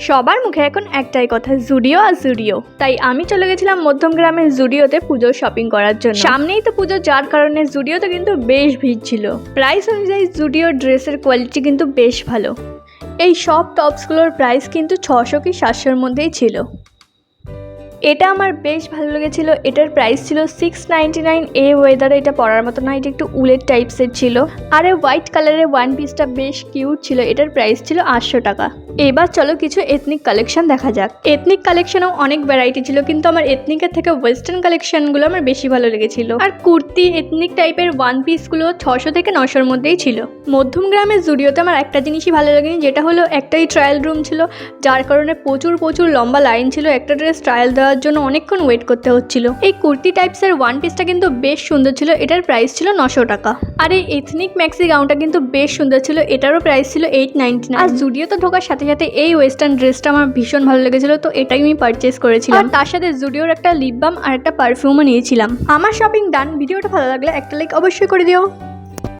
সবার মুখে এখন একটাই কথা, জুডিও আর জুডিও। তাই আমি চলে গেছিলাম মধ্যম গ্রামের জুডিওতে পুজোর শপিং করার জন্য। সামনেই তো পুজো, যার কারণে জুডিওতে কিন্তু বেশ ভিড় ছিল। প্রাইস অনুযায়ী জুডিও ড্রেসের কোয়ালিটি কিন্তু বেশ ভালো। এই সব টপসগুলোর প্রাইস কিন্তু ছশো কি সাতশোর মধ্যেই ছিল। এটা আমার বেশ ভালো লেগেছিল। এটার প্রাইস ছিল সিক্স নাইন এ ওয়েদারে এটা পরার মতো না, এটা একটু উলের টাইপসের ছিল। আর হোয়াইট কালারের ওয়ান পিসটা বেশ কিউট ছিল। এটার প্রাইস ছিল আটশো টাকা। এবার চলো কিছু এথনিক কালেকশন দেখা যাক। এথনিক কালেকশনেও অনেক ভ্যারাইটি ছিল, কিন্তু আমার এথনিকের থেকে ওয়েস্টার্ন কালেকশনগুলো আমার বেশি ভালো লেগেছিল। আর কুর্তি এথনিক টাইপের ওয়ান পিসগুলো ছশো থেকে নশোর মধ্যেই ছিল। মধ্যম গ্রামের জুডিওতে আমার একটা জিনিসই ভালো লাগেনি, যেটা হলো একটাই ট্রায়াল রুম ছিল, যার কারণে প্রচুর প্রচুর লম্বা লাইন ছিল, একটা ড্রেস ট্রায়াল দেওয়ার জন্য অনেকক্ষণ ওয়েট করতে হচ্ছিল। এই কুর্তি টাইপসের ওয়ান পিসটা কিন্তু বেশ সুন্দর ছিল এটার প্রাইস ছিল নশো টাকা। আর এই এথনিক ম্যাক্সি গাউনটা কিন্তু বেশ সুন্দর ছিল এটারও প্রাইস ছিল এইট নাইনটি নাইন আর জুডিওতে ঢোকার সাথে সাথে এই ওয়েস্টার্ন ড্রেসটা আমার ভীষণ ভালো লেগেছিল তো এটাই আমি পারচেস করেছিলাম। আর তার সাথে জুডিওর একটা লিপ বাম আর একটা পারফিউমও নিয়েছিলাম। আমার শপিং ডান ভিডিওটা ভালো লাগলে একটা লাইক অবশ্যই করে দিও।